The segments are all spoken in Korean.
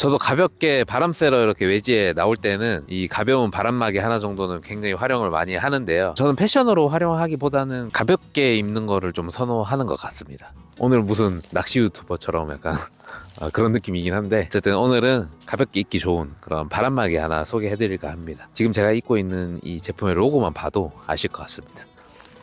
저도 가볍게 바람 쐬러 이렇게 외지에 나올 때는 이 가벼운 바람막이 하나 정도는 굉장히 활용을 많이 하는데요. 저는 패션으로 활용하기보다는 가볍게 입는 거를 좀 선호하는 것 같습니다. 오늘 무슨 낚시 유튜버처럼 약간 아, 그런 느낌이긴 한데 어쨌든 오늘은 가볍게 입기 좋은 그런 바람막이 하나 소개해드릴까 합니다. 지금 제가 입고 있는 이 제품의 로고만 봐도 아실 것 같습니다.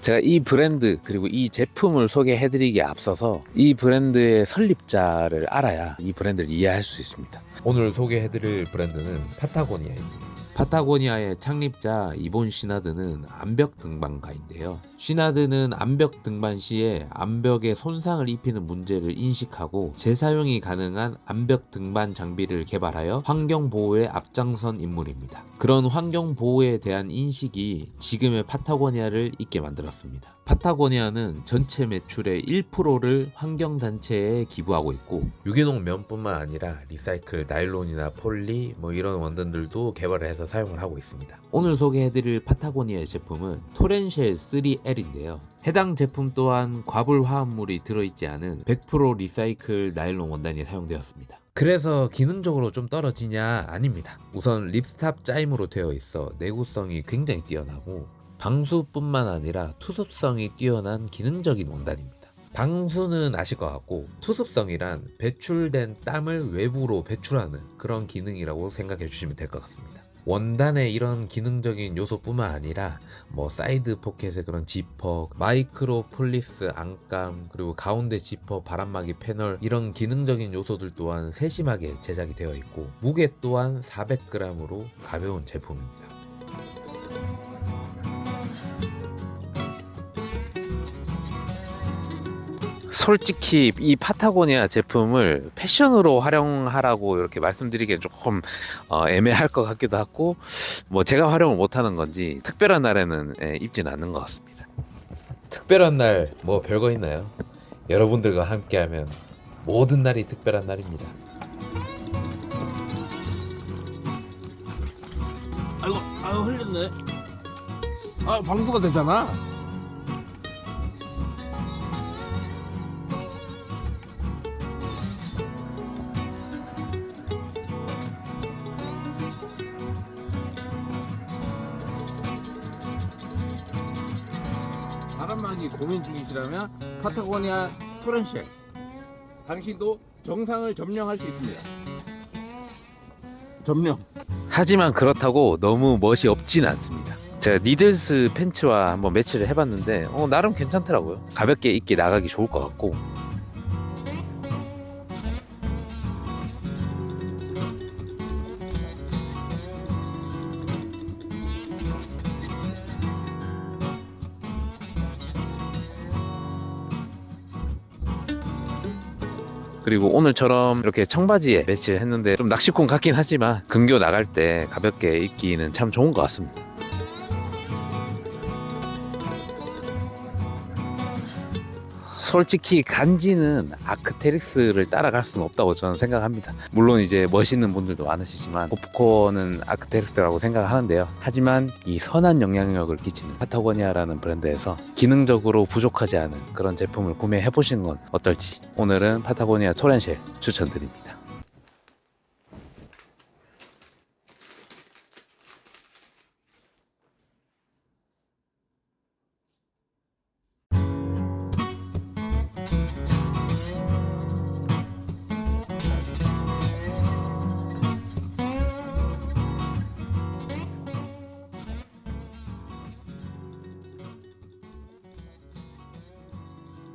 제가 이 브랜드 그리고 이 제품을 소개해드리기에 앞서서 이 브랜드의 설립자를 알아야 이 브랜드를 이해할 수 있습니다. 오늘 소개해드릴 브랜드는 파타고니아입니다. 파타고니아의 창립자 이본 시나드는 암벽 등반가인데요. 시나드는 암벽 등반 시에 암벽에 손상을 입히는 문제를 인식하고 재사용이 가능한 암벽 등반 장비를 개발하여 환경 보호에 앞장선 인물입니다. 그런 환경 보호에 대한 인식이 지금의 파타고니아를 있게 만들었습니다. 파타고니아는 전체 매출의 1%를 환경단체에 기부하고 있고 유기농 면뿐만 아니라 리사이클 나일론이나 폴리 뭐 이런 원단들도 개발을 해서 사용을 하고 있습니다. 오늘 소개해드릴 파타고니아의 제품은 토렌쉘 3L인데요. 해당 제품 또한 과불 화합물이 들어있지 않은 100% 리사이클 나일론 원단이 사용되었습니다. 그래서 기능적으로 좀 떨어지냐? 아닙니다. 우선 립스탑 짜임으로 되어 있어 내구성이 굉장히 뛰어나고 방수뿐만 아니라 투습성이 뛰어난 기능적인 원단입니다. 방수는 아실 것 같고 투습성이란 배출된 땀을 외부로 배출하는 그런 기능이라고 생각해 주시면 될 것 같습니다. 원단의 이런 기능적인 요소뿐만 아니라 뭐 사이드 포켓의 그런 지퍼, 마이크로 폴리스 안감, 그리고 가운데 지퍼 바람막이 패널 이런 기능적인 요소들 또한 세심하게 제작이 되어 있고 무게 또한 400g으로 가벼운 제품입니다. 솔직히 이 파타고니아 제품을 패션으로 활용하라고 이렇게 말씀드리기엔 조금 어, 애매할 것 같기도 하고 뭐 제가 활용을 못하는 건지 특별한 날에는 예, 입지는 않는 것 같습니다. 특별한 날 뭐 별거 있나요? 여러분들과 함께하면 모든 날이 특별한 날입니다. 아이고, 아유 흘렸네. 아 방수가 되잖아. 바람막이 고민 중이시라면 파타고니아 토렌쉘 당신도 정상을 점령할 수 있습니다. 점령. 하지만 그렇다고 너무 멋이 없진 않습니다. 제가 니들스 팬츠와 한번 매치를 해봤는데 어, 나름 괜찮더라고요. 가볍게 입기 나가기 좋을 것 같고 그리고 오늘처럼 이렇게 청바지에 매치를 했는데 좀 낚시콘 같긴 하지만 근교 나갈 때 가볍게 입기는 참 좋은 것 같습니다. 솔직히 간지는 아크테릭스를 따라갈 수는 없다고 저는 생각합니다. 물론 이제 멋있는 분들도 많으시지만 포프콘은 아크테릭스라고 생각하는데요. 하지만 이 선한 영향력을 끼치는 파타고니아라는 브랜드에서 기능적으로 부족하지 않은 그런 제품을 구매해 보신 건 어떨지 오늘은 파타고니아 토렌쉘 추천드립니다.